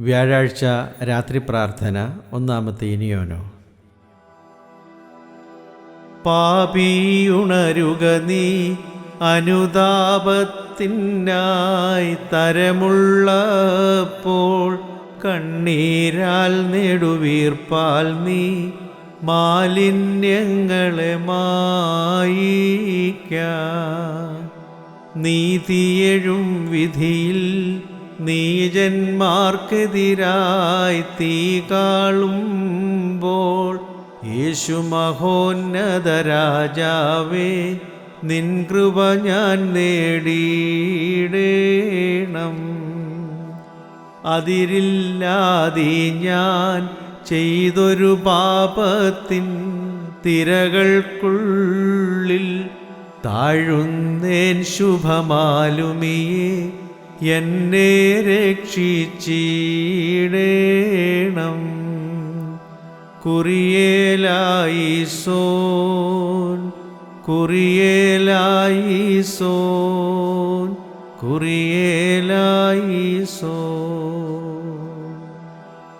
വ്യാഴാഴ്ച രാത്രി പ്രാർത്ഥന ഒന്നാമത്തെ ഇനിയോനോ. പാപിയുണരുക നീ അനുതാപത്തിനായി തരമുള്ളപ്പോൾ കണ്ണീരാൽ നെടുവീർപ്പാൽ നീ മാലിന്യങ്ങളെ മായിക്ക. നീതിയെഴും വിധിയിൽ നീജന്മാർക്കെതിരായി തീ കാളുമ്പോൾ യേശു മഹോന്നത രാജാവേ നിൻ കൃപ ഞാൻ നേടിയിടേണം. അതിരില്ലാതെ ഞാൻ ചെയ്തൊരു പാപത്തിൻ തിരകൾക്കുള്ളിൽ താഴുന്നേൻ ശുഭമാലുമിയെ എന്നെ രക്ഷിച്ചിടേണം. കുറിയേലായി സോൻ കുറിയേലായി സോൻ